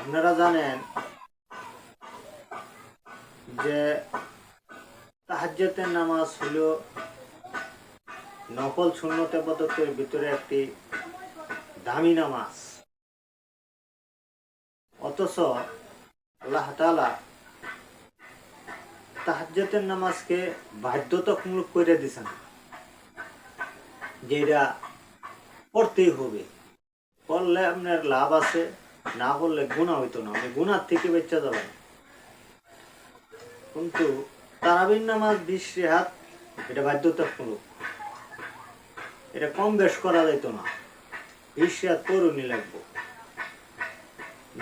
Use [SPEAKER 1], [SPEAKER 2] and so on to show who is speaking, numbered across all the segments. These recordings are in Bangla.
[SPEAKER 1] আপনারা জানেন যে তাহাজ্জতের নামাজ হলো নকল শূন্যতে পদকের ভিতরে একটি দামি নামাজ। অথচ আল্লাহ তাহাজ্জতের নামাজকে বাধ্যতামূলক করে দিছেন যে এটা পড়তেই হবে। পড়লে আপনার লাভ আছে না পড়লে গুণা হইতো না মানে গুণার থেকে বেঁচে যাবেন কিন্তু তারাবির নামাজ বিশ রেহাত, এটা বাধ্যতামূলক। এটা কম বেশ করা যেত না। বিশ রেহাত পড়ুনি লাগবো।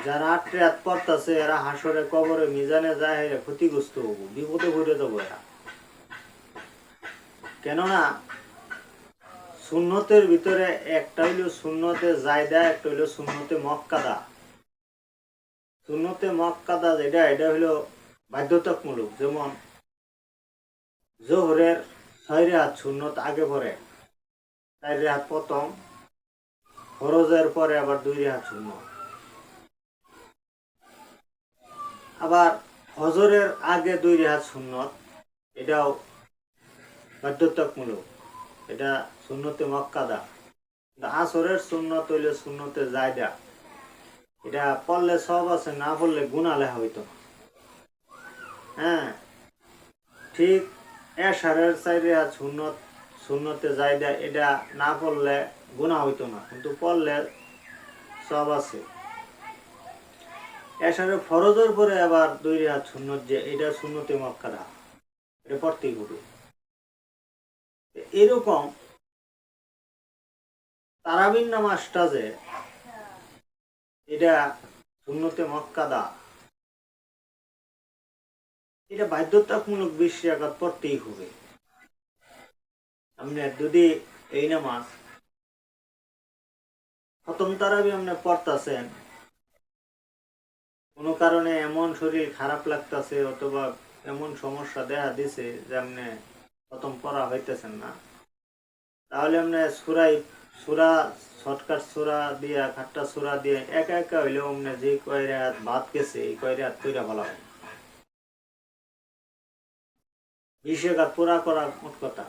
[SPEAKER 1] যারা আট রেহাত পড়তাছে, এরা হাসরে, কবরে, মিজানে যায় এরা ক্ষতিগ্রস্ত হব, বিপদে ঘুরে যাব এরা। কেননা, সুন্নতের ভিতরে একটা হইল সুন্নতে জায়দা, একটা হইল সুন্নতে মক্কাদা। সুন্নতে মক্কাদা যেটা, এটা হইল বাধ্যতামূলক। যেমন জোহরের ছয় রেহাত সুন্নত আগে পরে চার রেহাত প্রথম, ফরজের পরে আবার দুই রেহাত সুন্নত আবার হজরের আগে দুই রেহাত সুন্নত এটাও বাধ্যতামূলক। এটা সুন্নতে মক্কাদা আসরের সুন্নত হইলে সুন্নতে জায়দা। এটা পড়লে সব আছে, না পড়লে গুণা লেখা হইতো। হ্যাঁ? ঠিক এশারের আর সুন্নত, সুন্নতে জায়দা এটা না পড়লে গুণা হইতো না, কিন্তু পড়লে সব আছে। এশারের ফরজের পরে আবার দুই রেহাত সুন্নত যে, এটা সুন্নতে মক্কাদা। এটা পড়তেই হবে। এরকম তারাবিন নামাজটা যে এটা সুন্নতে মক্কাদা। এটা বাধ্যতামূলক বেশি আঘাত পড়তেই হবে। আপনি যদি এই নামাজ খতম তারাবি আপনি পড়তাছেন, কোনো কারণে এমন শরীর খারাপ লাগতাছে অথবা এমন সমস্যা দেখা দিছে যে আপনি প্রথম পড়া হইতেছেন না, তাহলে আপনি সুরাই সুরা, শর্টকাট সুরা দিয়া, খাট্টা সুরা দিয়ে, একা একা হইলেও আপনি যে কয় রাত ভাত গেছে, এই কয় রাত তৈরা ভালো হয়। বিশে গাত পুরা করা মোট কথা।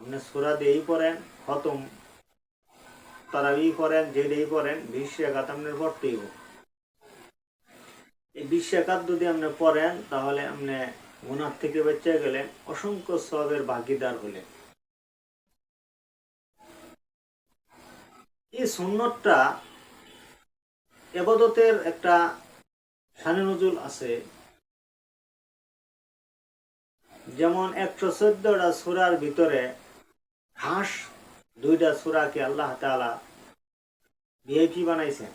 [SPEAKER 1] আপনি সুরা দিয়েই পড়েন, খতম। তারাবি পড়েন যেটাই পড়েন বিশ একাত আপনার পড়তেই হবে। এই বিশ একাত যদি আপনি পড়েন, তাহলে আপনি গুনার থেকে বেঁচে গেলেন, অসংখ্য সবের ভাগিদার হলেন। এই সুন্নতটা এবাদতের একটা শানে নজুল আছে। যেমন একশো চোদ্দটা সুরার ভিতরে ঘাস দুইটা সুরাকে আল্লাহ তাআলা ভিআইপি বানাইছেন।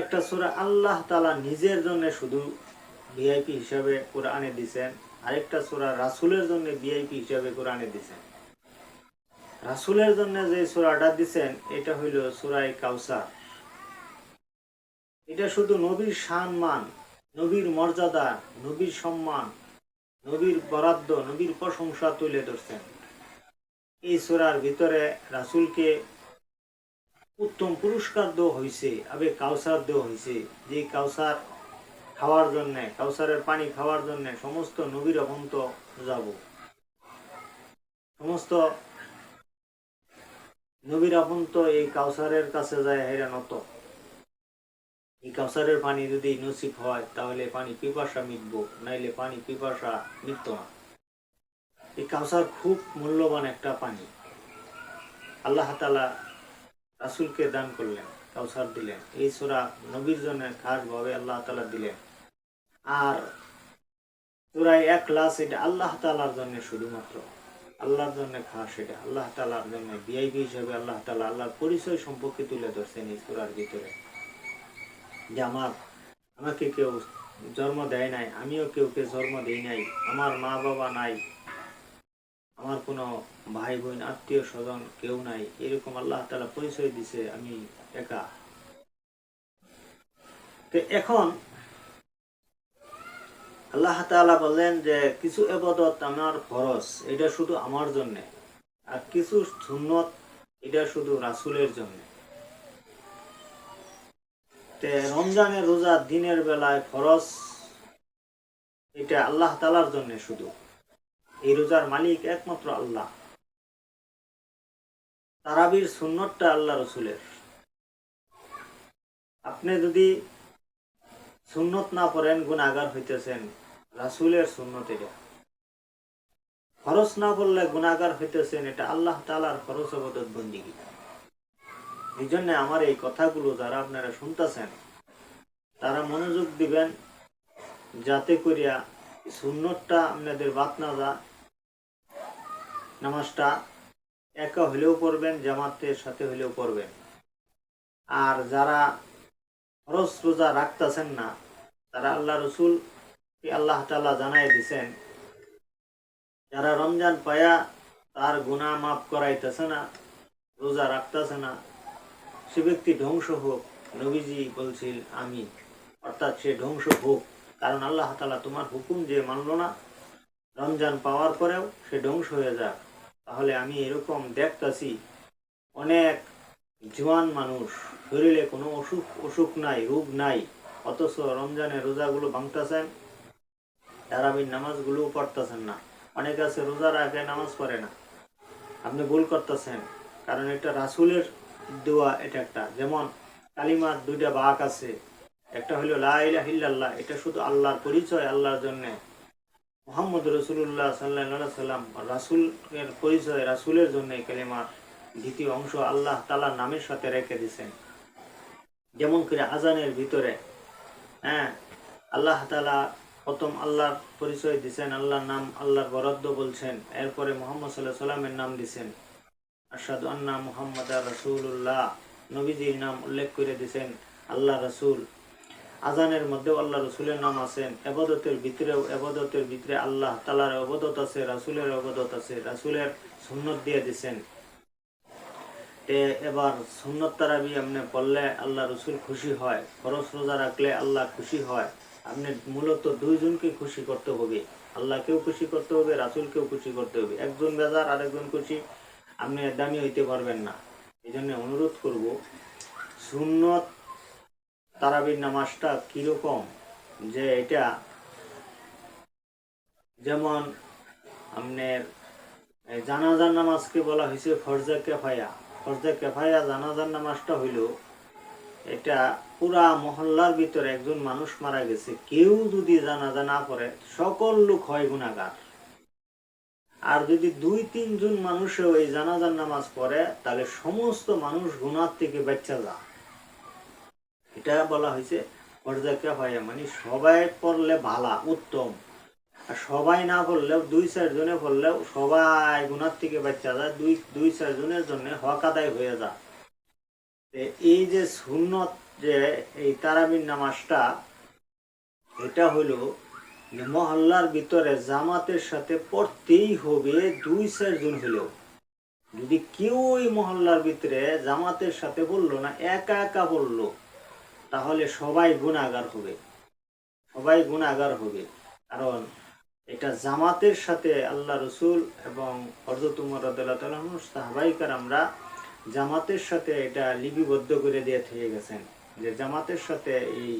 [SPEAKER 1] একটা সুরা আল্লাহ তাআলা নিজের জন্য শুধু ভিআইপি হিসাবে কোরআনে দিছেন, আরেকটা সুরা রাসূলের জন্য ভিআইপি হিসাবে কোরআনে দিছেন। রাসূলের জন্য যে সুরাটা দিছেন, এটা হইল সুরাই কাউসার। এটা শুধু নবীর সম্মান নবীর মর্যাদা, নবীর সম্মান, নবীর বরাদ্দ, নবীর প্রশংসা তুলে ধরছেন। এই সুরার ভিতরে রাসূলকে উত্তম পুরস্কার দেওয়া হয়েছে আবে কাউসার দেওয়া হয়েছে যে কাউসার খাওয়ার জন্য, কাউসারের পানি খাওয়ার জন্য সমস্ত নবীর অভন্ত যাব। সমস্ত নবীর অবন্ত এই কাউসারের কাছে যায় হেরা নত এই কাউসারের পানি যদি নসিব হয়, তাহলে পানি পিপাসা মিটবো, নাইলে পানি পিপাসা মিটত না। এই কাউসার খুব মূল্যবান একটা পানি। আল্লাহ তালা রাসুলকে দান করলেন, কাউসার দিলেন। এই সোরা নবীর জন্য খাস ভাবে আল্লাহ তালা দিলেন। আর সুরায় এক ক্লাস এটা আল্লাহ তালার জন্য শুধুমাত্র। আল্লাহর জন্য খাস এটা আল্লাহ তালার জন্য বিআইপি হিসেবে আল্লাহ তালা আল্লাহর পরিচয় সম্পর্কে তুলে ধরছেন এই সুরার ভিতরে। যে আমার, আমাকে কেউ জন্ম দেয় নাই, আমিও কেউকে জন্ম দেই নাই, আমার মা বাবা নাই, আমার কোনো ভাই বোন, আত্মীয় স্বজন কেউ নাই, এরকম আল্লাহ তালা পরিচয় দিছে, আমি একা। তো এখন আল্লাহ তাআলা বললেন যে, কিছু এবাদত আমার ফরজ, এটা শুধু আমার জন্য। আর কিছু সুন্নত, এটা শুধু রাসূলের জন্য। রমজানের রোজা দিনের বেলায় ফরজ, এটা আল্লাহ তালার জন্য শুধু। এই রোজার মালিক একমাত্র আল্লাহ। তারাবির সুন্নতটা আল্লাহ রসুলের। আপনি যদি সুন্নত না পড়েন গুণাগার হইতেছেন। রাসুলের সুন্নত এটা খরচ না বললে গুণাগার হইতেছেন, এটা আল্লাহ তালার খরচ অবদত বন্দিগি এই জন্য আমার এই কথাগুলো যারা আপনারা শুনতেছেন, তারা মনোযোগ দিবেন, যাতে করিয়া সুন্নতটা আপনাদের বাদ না যা নামাজটা একা হলেও পড়বেন, জামাতের সাথে হলেও পড়বেন। আর যারা খরচ রোজা রাখতেছেন না, তারা আল্লাহ রসুল আল্লাহ তালা জানাই দিছেন? যারা রমজান পায়া তার গুণা মাফ করাইতেছে না, রোজা রাখতেছে না, সে ব্যক্তি ধ্বংস হোক, নবীজি বলছিল আমি, অর্থাৎ সে ধ্বংস হোক, কারণ আল্লাহ তালা তোমার হুকুম যে মানল না, রমজান পাওয়ার পরেও সে ধ্বংস হয়ে যাক। তাহলে আমি এরকম দেখতাছি, অনেক জোয়ান মানুষ, শরীরে কোনো অসুখ অসুখ নাই, রোগ নাই, অথচ রমজানের রোজাগুলো ভাঙতেছেন। তারাবির নামাজগুলোও পড়তেছেন না। অনেক আছে রোজা রাখে, নামাজ পড়ে না। আপনি ভুল করতেছেন। কারণ এটা রাসুলের দোয়া, এটা একটা। যেমন কালিমার দুইটা বাক আছে। একটা হলো লাহ এটা শুধু আল্লাহর পরিচয়, আল্লাহর জন্যে। মোহাম্মদ রসুল্লাহ সাল্লাহ সাল্লাম রাসুলের পরিচয়, রাসুলের জন্য কালিমার দ্বিতীয় অংশ আল্লাহ তালার নামের সাথে রেখে দিছেন। যেমন করে আজানের ভিতরে হ্যাঁ আল্লাহ তালা প্রথম আল্লাহর পরিচয় দিছেন, আল্লাহর নাম, আল্লাহর বরাদ্দ বলছেন, এরপরে মোহাম্মদ সাল্লাহ সাল্লামের নাম দিছেন। আসাদু আন্না মুহাম্মদ রসুল্লাহ নবীজির নাম উল্লেখ করে দিছেন আল্লাহ রসুল। আজানের মধ্যেও আল্লাহ রসুলের নাম আছেন, এবাদতের ভিতরেও, এবাদতের ভিতরে আল্লাহ তালার অবদত আছে, রাসুলের অবদত আছে, রাসুলের সুন্নত দিয়ে দিছেন। তে এবার সুন্নত তারাবি আপনি পড়লে আল্লাহ রসুল খুশি হয় খরচ রোজা রাখলে আল্লাহ খুশি হয়। আপনি মূলত দুইজনকে খুশি করতে হবে। আল্লাহকেও খুশি করতে হবে, রাসুলকেও খুশি করতে হবে। একজন বেজার, আরেকজন খুশি। আপনি দামি হইতে পারবেন না। এই জন্য অনুরোধ করব, সুন্নত তারাবির নামাজটা কীরকম? যে এটা যেমন আপনার জানাজার নামাজকে বলা হয়েছে ফরজা কেফায়া। ফরজা কেফায়া জানাজার নামাজটা হইল, এটা পুরা মহল্লার ভিতরে একজন মানুষ মারা গেছে। কেউ যদি জানাজা না পড়ে, সকল লোক হয় গুণাগার আর যদি দুই, তিনজন মানুষও এই জানাজার নামাজ পড়ে, তাহলে সমস্ত মানুষ গুণার থেকে বাচ্চা যা এটা বলা হয়েছে পর্যায়কে হয় মানে সবাই পড়লে ভালা, উত্তম। আর সবাই না পড়লেও, দুই, চার জনে পড়লেও সবাই গুণার থেকে বাচ্চা যায়, দুই দুই, চার জনের জন্য হক আদায় হয়ে যায়। এই যে সুন্নত যে এই তারাবির নামাজটা, এটা হলো মহল্লার ভিতরে জামাতের সাথে পড়তেই হবে দুই চারজন হলেও। যদি কেউ ওই মহল্লার ভিতরে জামাতের সাথে বলল না, একা একা বলল, তাহলে সবাই গুণাগার হবে। সবাই গুণাগার হবে। কারণ এটা জামাতের সাথে আল্লাহ রসুল এবং হরজত উমর সাহাবাইকার আমরা জামাতের সাথে এটা লিপিবদ্ধ করে দিয়ে থেকে গেছেন যে জামাতের সাথে এই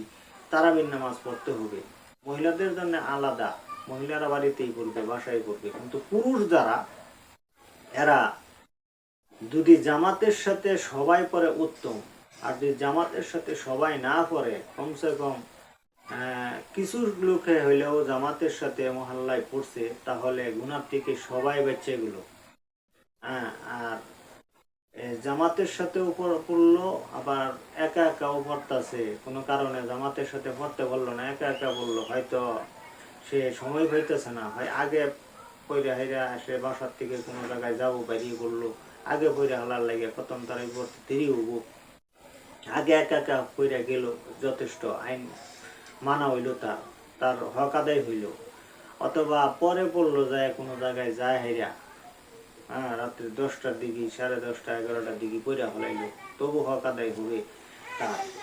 [SPEAKER 1] তারাবিন নামাজ পড়তে হবে। মহিলাদের জন্য আলাদা, মহিলারা বাড়িতেই পড়বে, বাসায় পড়বে। কিন্তু পুরুষ যারা, এরা যদি জামাতের সাথে সবাই পরে উত্তম, আর যদি জামাতের সাথে সবাই না পড়ে, কমসে কম কিছু লোকে হইলেও জামাতের সাথে মহল্লায় পড়ছে, তাহলে গুণার থেকে সবাই বেঁচে গেল হ্যাঁ আর জামাতের সাথে উপর পড়ল আবার একা একাও পড়তেছে কোনো কারণে জামাতের সাথে পড়তে বলল না, একা একা বলল। হয়তো সে সময় হইতেছে না। হয় আগে পয়রা হাইরা আসে বাসার থেকে কোনো জায়গায় যাব, বেরিয়ে পড়ল। আগে পয়রা হালার লাগে প্রথম তারাই পড়তে দেরি হব আগে একা একা পয়রা গেল, যথেষ্ট আইন মানা হইল তার তার হক আদায় হইল। অথবা পরে পড়ল যায় কোনো জায়গায় যায় হাইরা। হ্যাঁ রাত্রি দশটার দিকে, সাড়ে দশটা, এগারোটার দিকে পয়রা হলাইলো তবু হক আদায় হবে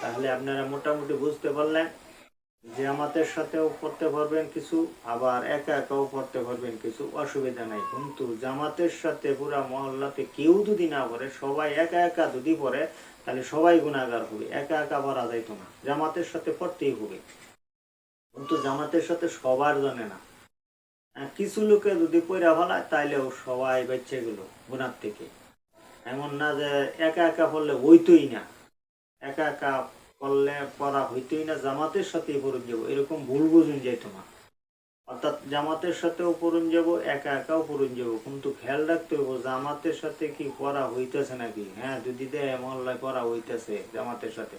[SPEAKER 1] তাহলে আপনারা মোটামুটি বুঝতে পারলেন যে আমাদের সাথেও পড়তে পারবেন কিছু, আবার একা একাও পড়তে পারবেন কিছু। অসুবিধা নাই। কিন্তু জামাতের সাথে পুরা মহল্লাতে কেউ যদি না পড়ে, সবাই একা একা যদি পড়ে, তাহলে সবাই গুণাগার হবে। একা একা ভরা যাইতো না। জামাতের সাথে পড়তেই হবে। কিন্তু জামাতের সাথে সবার জানে না। কিছু লোকে যদি পয়রা ফেলায় তাইলেও সবাই বেঁচে গেল গুণার থেকে। এমন না যে একা একা পড়লে হইতোই না। একা একা পড়লে, পড়া হইতোই না, জামাতের সাথেই পড়ুন যাব। এরকম ভুল বুঝুন যেত না। অর্থাৎ জামাতের সাথেও পড়ুন যাব, একা একাও পড়ুন যাব। কিন্তু খেয়াল রাখতে হবে জামাতের সাথে কি পড়া হইতেছে নাকি? হ্যাঁ যদি দেয় মহল্লায় পড়া হইতেছে জামাতের সাথে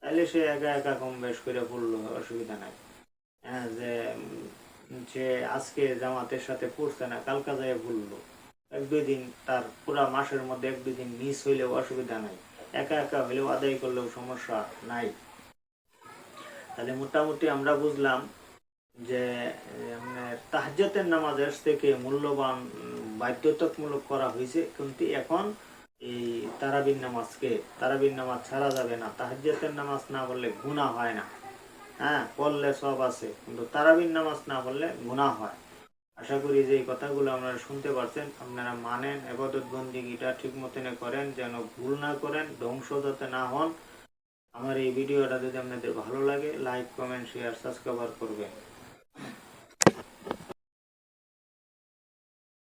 [SPEAKER 1] তাহলে সে একা একা কম বেশ করে পড়ল, অসুবিধা নাই। হ্যাঁ যে সে আজকে জামাতের সাথে পড়ছে না, কালকা যায় ভুললো এক দুই দিন তার পুরা মাসের মধ্যে এক দুই দিন মিস হইলেও অসুবিধা নাই। একা একা হইলেও আদায় করলেও সমস্যা নাই। তাহলে মোটামুটি আমরা বুঝলাম যে তাহাজ্জাতের নামাজের থেকে মূল্যবান, বাধ্যতামূলক করা হয়েছে। কিন্তু এখন এই তারাবির নামাজকে, তারাবির নামাজ ছাড়া যাবে না। তাহাজ্জাতের নামাজ না বললে গুণা হয় না। হ্যাঁ পড়লে সব আছে। কিন্তু তারাবির নামাজ না পড়লে গুণা হয়। আশা করি যে এই কথাগুলো আপনারা শুনতে পারছেন। আপনারা মানেন, এবাদত বন্দিগিটা ঠিক মতনে করেন, যেন ভুল না করেন, ধ্বংস যাতে না হন। আমার এই ভিডিওটা যদি আপনাদের ভালো লাগে লাইক কমেন্ট শেয়ার সাবস্ক্রাইব করবেন।